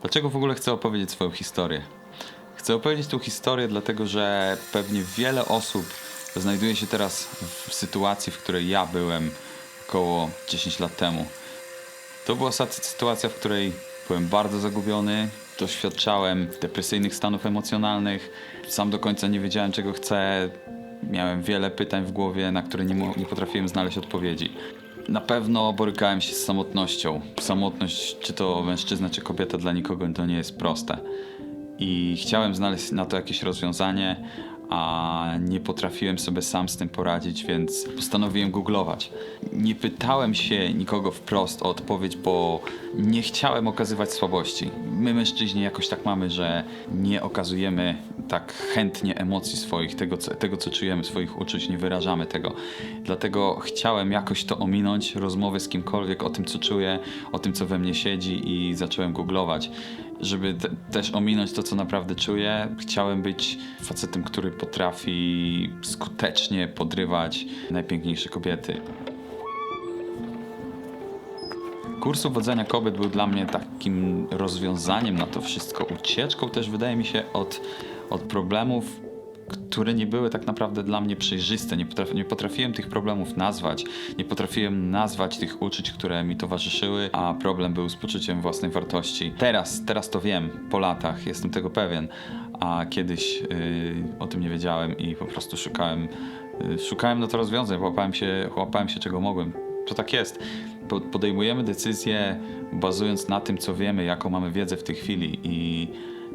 Dlaczego w ogóle chcę opowiedzieć swoją historię? Chcę opowiedzieć tą historię, dlatego że pewnie wiele osób znajduje się teraz w sytuacji, w której ja byłem około 10 lat temu. To była sytuacja, w której byłem bardzo zagubiony, doświadczałem depresyjnych stanów emocjonalnych, sam do końca nie wiedziałem, czego chcę. Miałem wiele pytań w głowie, na które nie, nie potrafiłem znaleźć odpowiedzi. Na pewno borykałem się z samotnością. Samotność, czy to mężczyzna, czy kobieta, dla nikogo to nie jest proste. I chciałem znaleźć na to jakieś rozwiązanie, a nie potrafiłem sobie sam z tym poradzić, więc postanowiłem googlować. Nie pytałem się nikogo wprost o odpowiedź, bo nie chciałem okazywać słabości. My mężczyźni jakoś tak mamy, że nie okazujemy tak chętnie emocji swoich, tego co, tego co czujemy, swoich uczuć, nie wyrażamy tego. Dlatego chciałem jakoś to ominąć, rozmowy z kimkolwiek o tym co czuję, o tym co we mnie siedzi i zacząłem googlować żeby te, też ominąć to, co naprawdę czuję, chciałem być facetem, który potrafi skutecznie podrywać najpiękniejsze kobiety. Kurs uwodzenia kobiet był dla mnie takim rozwiązaniem na to wszystko, ucieczką też wydaje mi się od, od problemów, które nie były tak naprawdę dla mnie przejrzyste. Nie, nie potrafiłem tych problemów nazwać, nie potrafiłem nazwać tych uczuć, które mi towarzyszyły, a problem był z poczuciem własnej wartości. Teraz, teraz to wiem, po latach, jestem tego pewien, a kiedyś yy, o tym nie wiedziałem i po prostu szukałem, yy, szukałem na to rozwiązań, łapałem się, łapałem się czego mogłem. To tak jest. Po- Podejmujemy decyzje bazując na tym, co wiemy, jaką mamy wiedzę w tej chwili i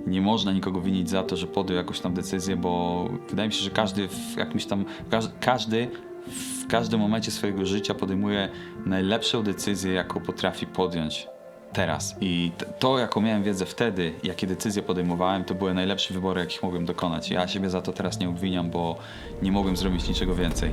nie można nikogo winić za to, że podjął jakąś tam decyzję, bo wydaje mi się, że każdy w jakimś tam, każ- każdy w każdym momencie swojego życia podejmuje najlepszą decyzję, jaką potrafi podjąć teraz. I to, jaką miałem wiedzę wtedy, jakie decyzje podejmowałem, to były najlepsze wybory, jakich mogłem dokonać. Ja siebie za to teraz nie obwiniam, bo nie mogłem zrobić niczego więcej.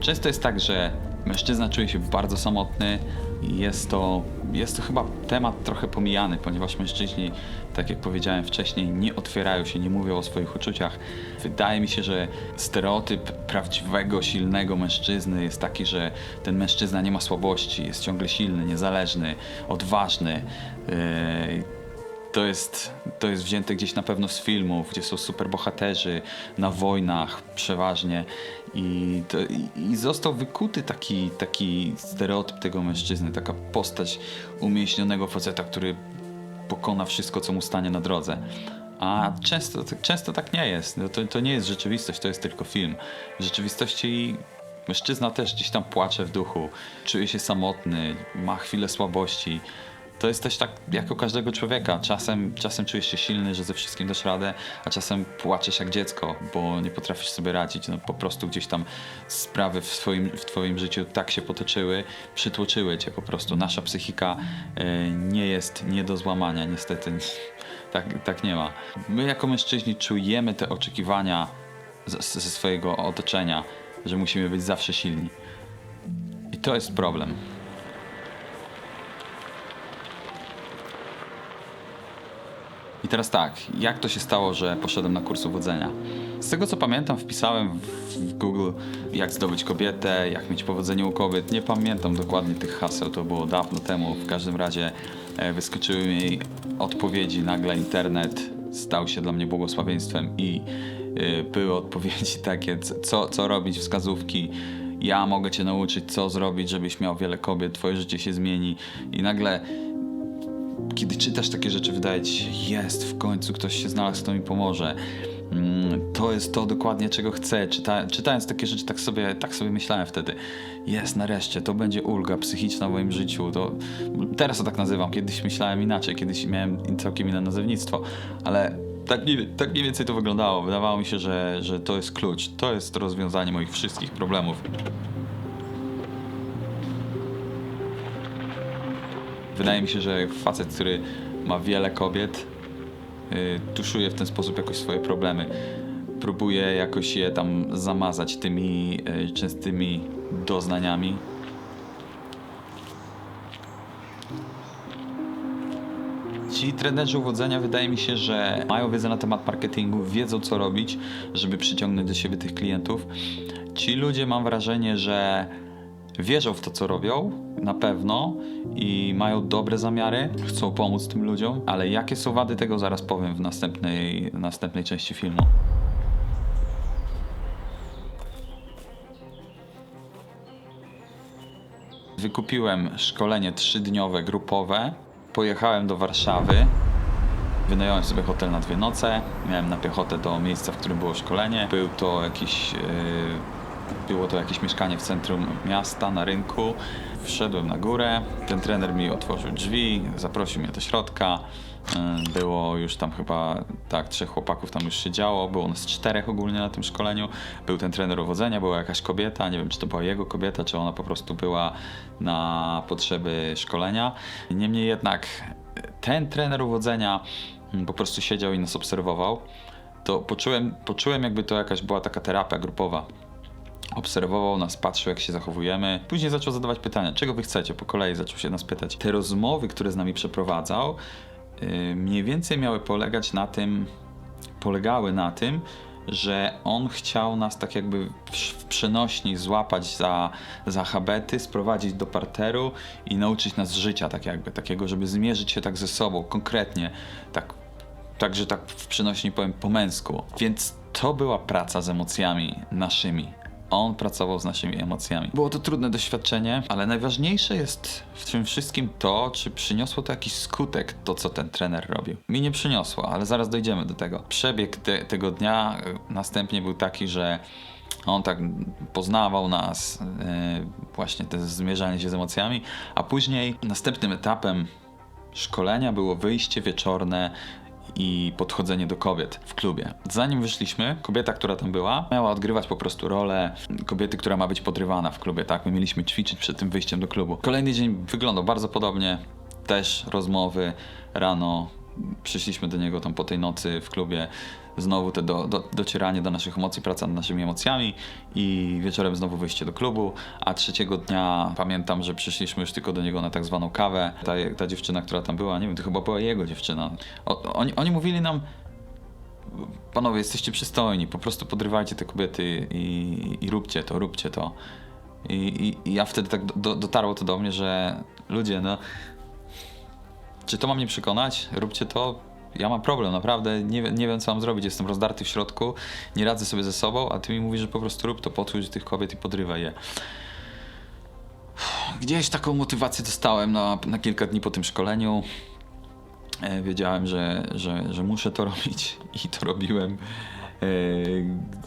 Często jest tak, że mężczyzna czuje się bardzo samotny jest to, jest to chyba temat trochę pomijany, ponieważ mężczyźni, tak jak powiedziałem wcześniej, nie otwierają się, nie mówią o swoich uczuciach. Wydaje mi się, że stereotyp prawdziwego, silnego mężczyzny jest taki, że ten mężczyzna nie ma słabości, jest ciągle silny, niezależny, odważny. Yy, to jest, to jest wzięte gdzieś na pewno z filmów, gdzie są superbohaterzy na wojnach przeważnie i, to, i, został wykuty taki, taki stereotyp tego mężczyzny, taka postać umieśnionego faceta, który pokona wszystko, co mu stanie na drodze. A często, często tak nie jest. No to, to nie jest rzeczywistość, to jest tylko film. W rzeczywistości mężczyzna też gdzieś tam płacze w duchu, czuje się samotny, ma chwilę słabości. To jest też tak jak u każdego człowieka. Czasem, czasem czujesz się silny, że ze wszystkim dasz radę, a czasem płaczesz jak dziecko, bo nie potrafisz sobie radzić. No, po prostu gdzieś tam sprawy w, swoim, w twoim życiu tak się potoczyły, przytłoczyły cię po prostu. Nasza psychika e, nie jest nie do złamania, niestety. Tak, tak nie ma. My jako mężczyźni czujemy te oczekiwania ze swojego otoczenia, że musimy być zawsze silni. I to jest problem. I teraz tak, jak to się stało, że poszedłem na kurs uwodzenia? Z tego co pamiętam, wpisałem w Google, jak zdobyć kobietę, jak mieć powodzenie u kobiet. Nie pamiętam dokładnie tych haseł, to było dawno temu. W każdym razie e, wyskoczyły mi odpowiedzi, nagle internet stał się dla mnie błogosławieństwem i e, były odpowiedzi takie, co, co robić, wskazówki. Ja mogę cię nauczyć, co zrobić, żebyś miał wiele kobiet, twoje życie się zmieni. I nagle kiedy czytasz takie rzeczy, wydaje ci się, jest, w końcu ktoś się znalazł, kto mi pomoże. Mm, To jest to dokładnie, czego chcę. Czyta, czytając takie rzeczy, tak sobie, tak sobie myślałem wtedy. Jest, nareszcie, to będzie ulga psychiczna w moim życiu. To, teraz to tak nazywam. Kiedyś myślałem inaczej, kiedyś miałem całkiem inne nazewnictwo, ale tak mniej, tak mniej więcej to wyglądało. Wydawało mi się, że, że to jest klucz. To jest rozwiązanie moich wszystkich problemów. Wydaje mi się, że facet, który ma wiele kobiet, y, tuszuje w ten sposób jakoś swoje problemy. Próbuje jakoś je tam zamazać tymi y, częstymi doznaniami. Ci trenerzy uwodzenia wydaje mi się, że mają wiedzę na temat marketingu, wiedzą co robić, żeby przyciągnąć do siebie tych klientów. Ci ludzie mam wrażenie, że wierzą w to, co robią, na pewno i mają dobre zamiary, chcą pomóc tym ludziom, ale jakie są wady tego zaraz powiem w następnej, następnej części filmu. Wykupiłem szkolenie trzydniowe, grupowe. Pojechałem do Warszawy. Wynająłem sobie hotel na dwie noce. Miałem na piechotę do miejsca, w którym było szkolenie. Był to jakiś. Yy, było to jakieś mieszkanie w centrum miasta, na rynku. Wszedłem na górę. Ten trener mi otworzył drzwi, zaprosił mnie do środka. Yy, Było już tam chyba, tak, trzech chłopaków tam już siedziało. Było nas czterech ogólnie na tym szkoleniu. Był ten trener uwodzenia, była jakaś kobieta. Nie wiem, czy to była jego kobieta, czy ona po prostu była na potrzeby szkolenia. Niemniej jednak ten trener uwodzenia mm, po prostu siedział i nas obserwował. To poczułem, poczułem jakby to jakaś była taka terapia grupowa. Obserwował nas, patrzył jak się zachowujemy. Później zaczął zadawać pytania, czego wy chcecie? Po kolei zaczął się nas pytać. Te rozmowy, które z nami przeprowadzał, yy, mniej więcej miały polegać na tym, polegały na tym, że on chciał nas tak jakby w, przenośni złapać za, za habety, sprowadzić do parteru i nauczyć nas życia tak jakby, takiego, żeby zmierzyć się tak ze sobą, konkretnie, tak, tak że tak w przenośni powiem po męsku. Więc to była praca z emocjami naszymi. On pracował z naszymi emocjami. Było to trudne doświadczenie, ale najważniejsze jest w tym wszystkim to, czy przyniosło to jakiś skutek, to co ten trener robił. Mi nie przyniosło, ale zaraz dojdziemy do tego. Przebieg te, tego dnia y, następnie był taki, że on tak poznawał nas, yy, właśnie te zmierzanie się z emocjami, a później następnym etapem szkolenia było wyjście wieczorne i podchodzenie do kobiet w klubie. Zanim wyszliśmy, kobieta, która tam była, miała odgrywać po prostu rolę kobiety, która ma być podrywana w klubie, tak? My mieliśmy ćwiczyć przed tym wyjściem do klubu. Kolejny dzień wyglądał bardzo podobnie, też rozmowy rano. Przyszliśmy do niego tam po tej nocy w klubie. Znowu te do, do, docieranie do naszych emocji, praca nad naszymi emocjami i wieczorem znowu wyjście do klubu. A trzeciego dnia pamiętam, że przyszliśmy już tylko do niego na tak zwaną kawę. Ta, ta dziewczyna, która tam była, nie wiem, to chyba była jego dziewczyna. O, oni, oni mówili nam, panowie, jesteście przystojni, po prostu podrywajcie te kobiety i, i róbcie to, róbcie to. I, i, i ja wtedy tak do, dotarło to do mnie, że ludzie, no, czy to ma mnie przekonać? Róbcie to. Ja mam problem, naprawdę nie, nie wiem co mam zrobić. Jestem rozdarty w środku, nie radzę sobie ze sobą, a ty mi mówisz, że po prostu rób to, podchodź tych kobiet i podrywaj je. Gdzieś taką motywację dostałem na, na kilka dni po tym szkoleniu. E, wiedziałem, że, że, że muszę to robić i to robiłem. E,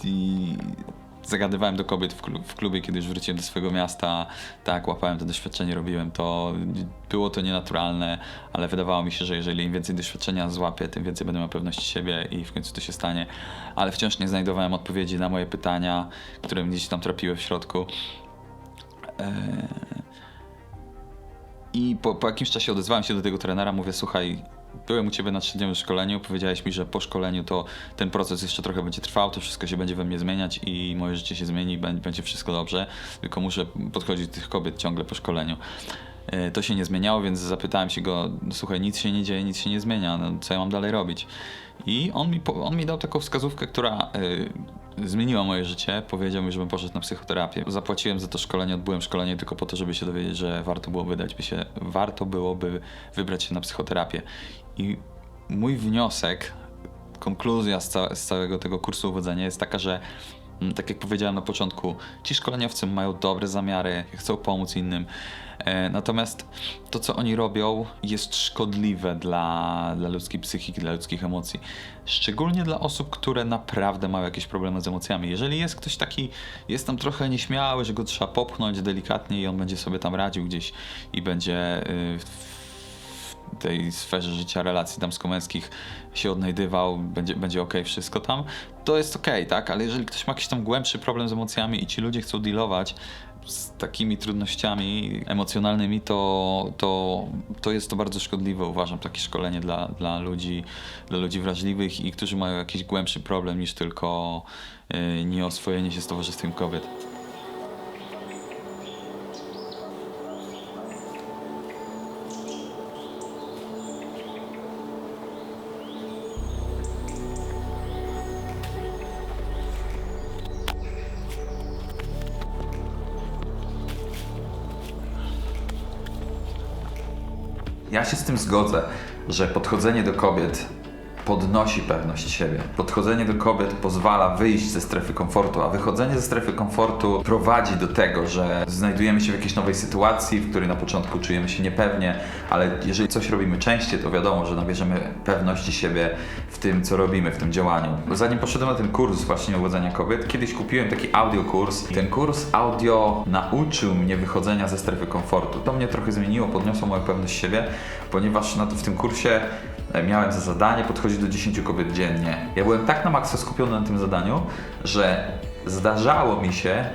I zagadywałem do kobiet w, klu- w klubie, kiedy już wróciłem do swojego miasta. Tak, łapałem to doświadczenie, robiłem to. Było to nienaturalne, ale wydawało mi się, że jeżeli im więcej doświadczenia złapię, tym więcej będę miał pewności siebie i w końcu to się stanie. Ale wciąż nie znajdowałem odpowiedzi na moje pytania, które gdzieś tam trapiły w środku. E, i po, po jakimś czasie odezwałem się do tego trenera, mówię, słuchaj, byłem u ciebie na trzydniowym szkoleniu, powiedziałeś mi, że po szkoleniu to ten proces jeszcze trochę będzie trwał, to wszystko się będzie we mnie zmieniać i moje życie się zmieni, bę- będzie wszystko dobrze, tylko muszę podchodzić do tych kobiet ciągle po szkoleniu. E, To się nie zmieniało, więc zapytałem się go, słuchaj, nic się nie dzieje, nic się nie zmienia, no, co ja mam dalej robić? I on mi, on mi dał taką wskazówkę, która y, zmieniła moje życie. Powiedział mi, żebym poszedł na psychoterapię. Zapłaciłem za to szkolenie, odbyłem szkolenie tylko po to, żeby się dowiedzieć, że warto było wydać by się, warto byłoby wybrać się na psychoterapię. I mój wniosek, konkluzja z, ca- z całego tego kursu uwodzenia jest taka, że mm, tak jak powiedziałem na początku, ci szkoleniowcy mają dobre zamiary, chcą pomóc innym. E, Natomiast to, co oni robią, jest szkodliwe dla, dla ludzkiej psychiki, dla ludzkich emocji. Szczególnie dla osób, które naprawdę mają jakieś problemy z emocjami. Jeżeli jest ktoś taki, jest tam trochę nieśmiały, że go trzeba popchnąć delikatnie i on będzie sobie tam radził gdzieś i będzie y, w tej sferze życia relacji damsko-męskich się odnajdywał, będzie, będzie ok, wszystko tam, to jest ok, tak? Ale jeżeli ktoś ma jakiś tam głębszy problem z emocjami i ci ludzie chcą dealować z takimi trudnościami emocjonalnymi, to, to, to jest to bardzo szkodliwe, uważam, takie szkolenie dla, dla, ludzi, dla ludzi wrażliwych i którzy mają jakiś głębszy problem niż tylko yy, nieoswojenie się z towarzystwem kobiet. Się z tym zgodzę, że podchodzenie do kobiet podnosi pewność siebie. Podchodzenie do kobiet pozwala wyjść ze strefy komfortu, a wychodzenie ze strefy komfortu prowadzi do tego, że znajdujemy się w jakiejś nowej sytuacji, w której na początku czujemy się niepewnie, ale jeżeli coś robimy częściej, to wiadomo, że nabierzemy pewności siebie w tym, co robimy, w tym działaniu. Zanim poszedłem na ten kurs właśnie uwodzenia kobiet, kiedyś kupiłem taki audiokurs. Ten kurs audio nauczył mnie wychodzenia ze strefy komfortu. To mnie trochę zmieniło, podniosło moją pewność siebie, ponieważ w tym kursie miałem za zadanie podchodzić do 10 kobiet dziennie. Ja byłem tak na maksa skupiony na tym zadaniu, że zdarzało mi się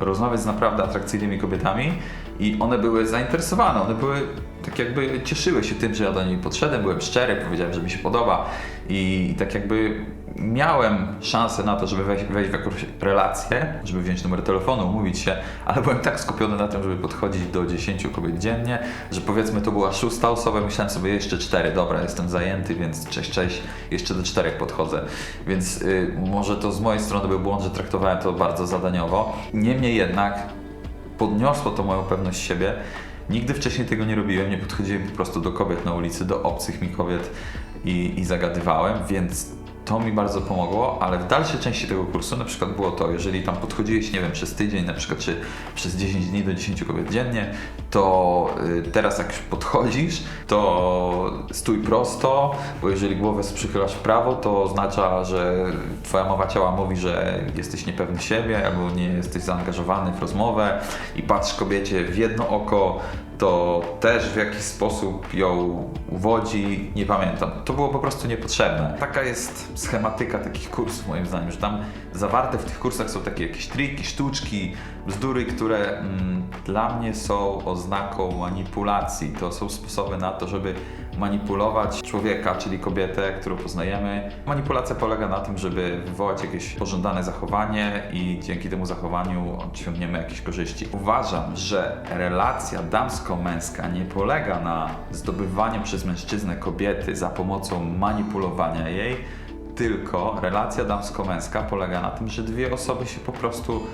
rozmawiać z naprawdę atrakcyjnymi kobietami i one były zainteresowane, one były tak jakby cieszyły się tym, że ja do niej podszedłem, byłem szczery, powiedziałem, że mi się podoba i tak jakby miałem szansę na to, żeby wejść, wejść w jakąś relację, żeby wziąć numer telefonu, umówić się, ale byłem tak skupiony na tym, żeby podchodzić do 10 kobiet dziennie, że powiedzmy to była szósta osoba, myślałem sobie jeszcze cztery, dobra, jestem zajęty, więc cześć, cześć, jeszcze do czterech podchodzę. Więc y, może to z mojej strony był błąd, że traktowałem to bardzo zadaniowo. Niemniej jednak podniosło to moją pewność siebie. Nigdy wcześniej tego nie robiłem, nie podchodziłem po prostu do kobiet na ulicy, do obcych mi kobiet i, i zagadywałem, więc to mi bardzo pomogło, ale w dalszej części tego kursu na przykład było to, jeżeli tam podchodziłeś, nie wiem, przez tydzień na przykład, czy przez 10 dni do 10 kobiet dziennie, to y, teraz jak już podchodzisz, to stój prosto, bo jeżeli głowę przychylasz w prawo, to oznacza, że twoja mowa ciała mówi, że jesteś niepewny siebie albo nie jesteś zaangażowany w rozmowę i patrz kobiecie w jedno oko, to też w jakiś sposób ją uwodzi, nie pamiętam. To było po prostu niepotrzebne. Taka jest schematyka takich kursów moim zdaniem, że tam zawarte w tych kursach są takie jakieś triki, sztuczki, bzdury, które mm, dla mnie są oznaką manipulacji. To są sposoby na to, żeby manipulować człowieka, czyli kobietę, którą poznajemy. Manipulacja polega na tym, żeby wywołać jakieś pożądane zachowanie i dzięki temu zachowaniu osiągniemy jakieś korzyści. Uważam, że relacja damsko-męska nie polega na zdobywaniu przez mężczyznę kobiety za pomocą manipulowania jej, tylko relacja damsko-męska polega na tym, że dwie osoby się po prostu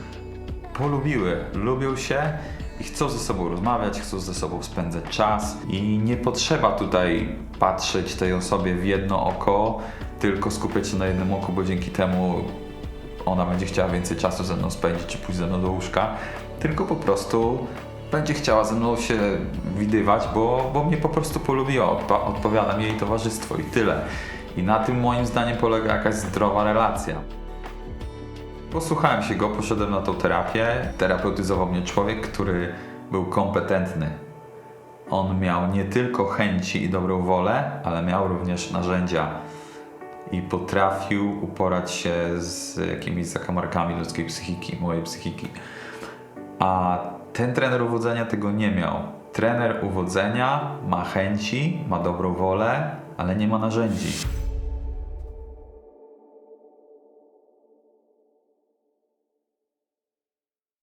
polubiły, lubią się i chcą ze sobą rozmawiać, chcą ze sobą spędzać czas i nie potrzeba tutaj patrzeć tej osobie w jedno oko, tylko skupiać się na jednym oku, bo dzięki temu ona będzie chciała więcej czasu ze mną spędzić, czy pójść ze mną do łóżka, tylko po prostu będzie chciała ze mną się widywać, bo, bo mnie po prostu polubiła, Odpa- odpowiada mi jej towarzystwo i tyle. I na tym moim zdaniem polega jakaś zdrowa relacja. Posłuchałem się go, poszedłem na tą terapię. Terapeutyzował mnie człowiek, który był kompetentny. On miał nie tylko chęci i dobrą wolę, ale miał również narzędzia i potrafił uporać się z jakimiś zakamarkami ludzkiej psychiki, mojej psychiki. A ten trener uwodzenia tego nie miał. Trener uwodzenia ma chęci, ma dobrą wolę, ale nie ma narzędzi.